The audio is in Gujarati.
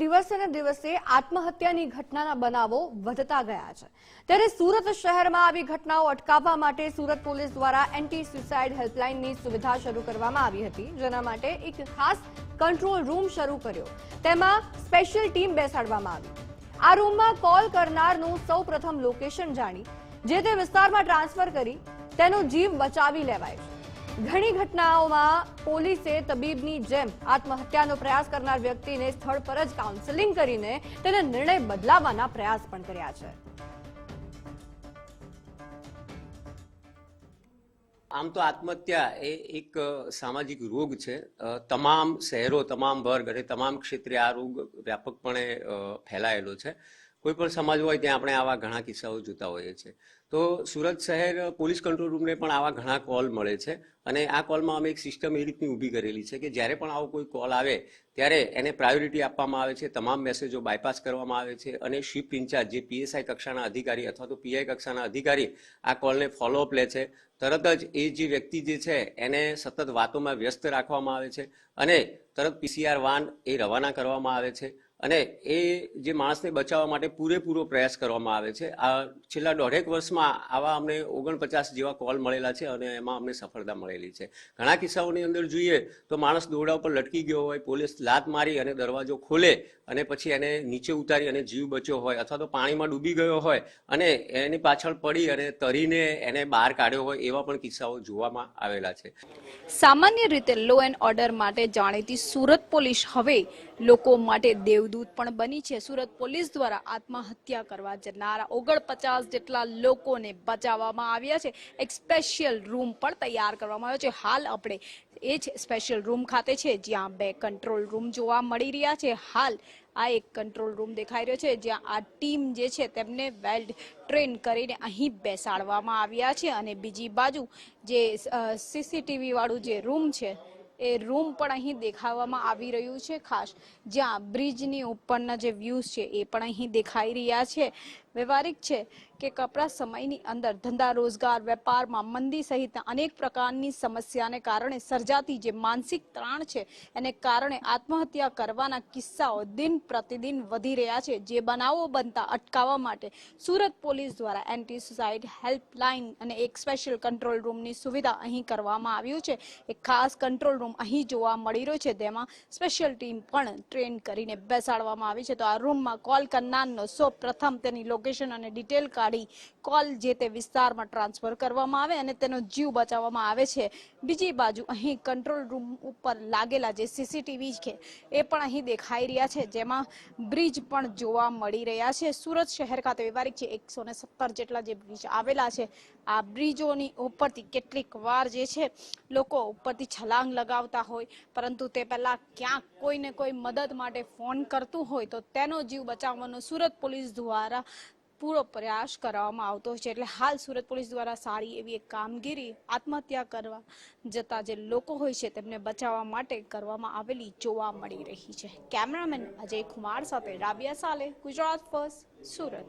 દિવસે ને દિવસે આત્મહત્યાની ઘટનાના બનાવો વધતા ગયા છે. ત્યારે સુરત શહેરમાં આવી ઘટનાઓ અટકાવવા માટે સુરત પોલીસ દ્વારા એન્ટી સુસાઇડ હેલ્પલાઇનની સુવિધા શરૂ કરવામાં આવી હતી. જેના માટે એક ખાસ કંટ્રોલ રૂમ શરૂ કર્યો. તેમાં સ્પેશિયલ ટીમ બેસાડવામાં આવી. આ રૂમમાં કોલ કરનારનું સૌ લોકેશન જાણી. જે તે વિસ્તારમાં ટ્રાન્સફર કરી તેનો જીવ બચાવી લેવાય છે. ઘણી ઘટનાઓમાં પોલીસે તબીબની જેમ આત્મહત્યાનો પ્રયાસ કરનાર વ્યક્તિને સ્થળ પર જ કાઉન્સેલિંગ કરીને તેને નિર્ણય બદલાવવાના પ્રયાસ પણ કર્યા છે. આમ તો આત્મહત્યા એ એક સામાજિક રોગ છે. તમામ શહેરો, તમામ વર્ગ અને તમામ ક્ષેત્રે આ રોગ વ્યાપકપણે ફેલાયેલો છે. કોઈ પણ સમાજ હોય ત્યાં આપણે આવા ઘણા કિસ્સાઓ જોતા હોઈએ છીએ. તો સુરત શહેર પોલીસ કંટ્રોલ રૂમને પણ આવા ઘણા કોલ મળે છે અને આ કોલમાં અમે એક સિસ્ટમ એ રીતની ઊભી કરેલી છે કે જ્યારે પણ આવો કોઈ કોલ આવે, ત્યારે એને પ્રાયોરિટી આપવામાં આવે છે, તમામ મેસેજો બાયપાસ કરવામાં આવે છે અને શિફ્ટ ઇન્ચાર્જ જે પીએસઆઈ કક્ષાના અધિકારી અથવા તો પીઆઈ કક્ષાના અધિકારી આ કોલને ફોલોઅપ લે છે. તરત જ એ જે વ્યક્તિ જે છે, એને સતત વાતોમાં વ્યસ્ત રાખવામાં આવે છે અને તરત પીસીઆર વાન એ રવાના કરવામાં આવે છે અને એ જે માણસને બચાવવા માટે પૂરેપૂરો પ્રયાસ કરવામાં આવે છે. આ છેલ્લા દોઢેક વર્ષમાં આવા અમને ઓગણપચાસ જેવા કોલ મળેલા છે અને એમાં અમને સફળતા મળેલી છે. ઘણા કિસ્સાઓની અંદર જોઈએ તો માણસ દોરડા ઉપર લટકી ગયો હોય, પોલીસ લાત મારી અને દરવાજો ખોલે અને પછી એને નીચે ઉતારી અને જીવ બચ્યો હોય અથવા તો પાણીમાં ડૂબી ગયો હોય અને એની પાછળ પડી અને તરીને એને બહાર કાઢ્યો હોય એવા પણ કિસ્સાઓ જોવામાં આવેલા છે. સામાન્ય રીતે લો એન્ડ ઓર્ડર માટે જાણીતી સુરત પોલીસ હવે લોકો માટે દેવદૂત પણ બની છે. સુરત પોલીસ દ્વારા આત્મહત્યા કરવા જનારા ઓગણપચાસ જેટલા લોકોને બચાવવામાં આવ્યા છે. એક સ્પેશિયલ રૂમ પણ તૈયાર કરવામાં આવ્યો છે. હાલ આપણે એ જ સ્પેશિયલ રૂમ ખાતે છે, જ્યાં બે કંટ્રોલ રૂમ જોવા મળી રહ્યા છે. હાલ આ એક કંટ્રોલ રૂમ દેખાઈ રહ્યો છે, જ્યાં આ ટીમ જે છે તેમને વેલ્ડ ટ્રેન કરીને અહીં બેસાડવામાં આવ્યા છે. અને બીજી બાજુ જે સીસીટીવી વાળું જે રૂમ છે એ રૂમ પણ અહીં દેખાવામાં આવી રહ્યું છે ખાસ. જ્યાં બ્રિજની ઉપરના જે વ્યૂઝ છે એ પણ અહીં દેખાઈ રહ્યા છે. વ્યવહારિક છે કે કપરા સમયની અંદર ધંધા, રોજગાર, વેપારમાં, મંદી સહિતના અનેક પ્રકારની સમસ્યાને કારણે સર્જાતી જે માનસિક ત્રાણ છે, એને કારણે આત્મહત્યા કરવાના કિસ્સાઓ દિન પ્રતિદિન વધી રહ્યા છે. જે બનાવો બનતા અટકાવવા માટે સુરત પોલીસ દ્વારા એન્ટી સુસાઇડ હેલ્પલાઇન અને એક સ્પેશિયલ કંટ્રોલ રૂમની સુવિધા અહીં કરવામાં આવ્યું છે. એક ખાસ કંટ્રોલ રૂમ અહીં જોવા મળી રહ્યો છે. તેમાં સ્પેશિયલ ટીમ પણ ટ્રેન કરીને બેસાડવામાં આવી છે. તો આ રૂમમાં કોલ કરનારનો સૌ પ્રથમ તેની લોકેશન અને ડિટેલ કાઢી કોલ જે તે વિસ્તારમાં ટ્રાન્સફર કરવામાં આવે અને તેનો જીવ બચાવવામાં આવે છે. બીજી બાજુ અહીં કંટ્રોલ રૂમ ઉપર લાગેલા જે સીસીટીવી છે, એ પણ અહીં દેખાઈ રહ્યા છે. જેમાં બ્રિજ પણ જોવા મળી રહ્યા છે. સુરત શહેર ખાતે વ્યવહારિક છે એકસો જેટલા જે બ્રિજ આવેલા છે. આ બ્રિજોની ઉપરથી કેટલીક વાર જે છે, લોકો ઉપરથી છલાંગ લગાવતા હોય, પરંતુ તે પહેલાં ક્યાંક કોઈને કોઈ મદદ માટે ફોન કરતું હોય તો તેનો જીવ બચાવવાનો સુરત પોલીસ દ્વારા પૂરો પ્રયાસ કરવામાં આવતો છે. એટલે હાલ સુરત પોલીસ દ્વારા સારી એવી એક કામગીરી આત્મહત્યા કરવા જતા જે લોકો હોય છે, તેમને બચાવવા માટે કરવામાં આવેલી જોવા મળી રહી છે. કેમેરામેન અજય કુમાર સાથે રાબિયા સાલે, ગુજરાત ફર્સ્ટ, સુરત.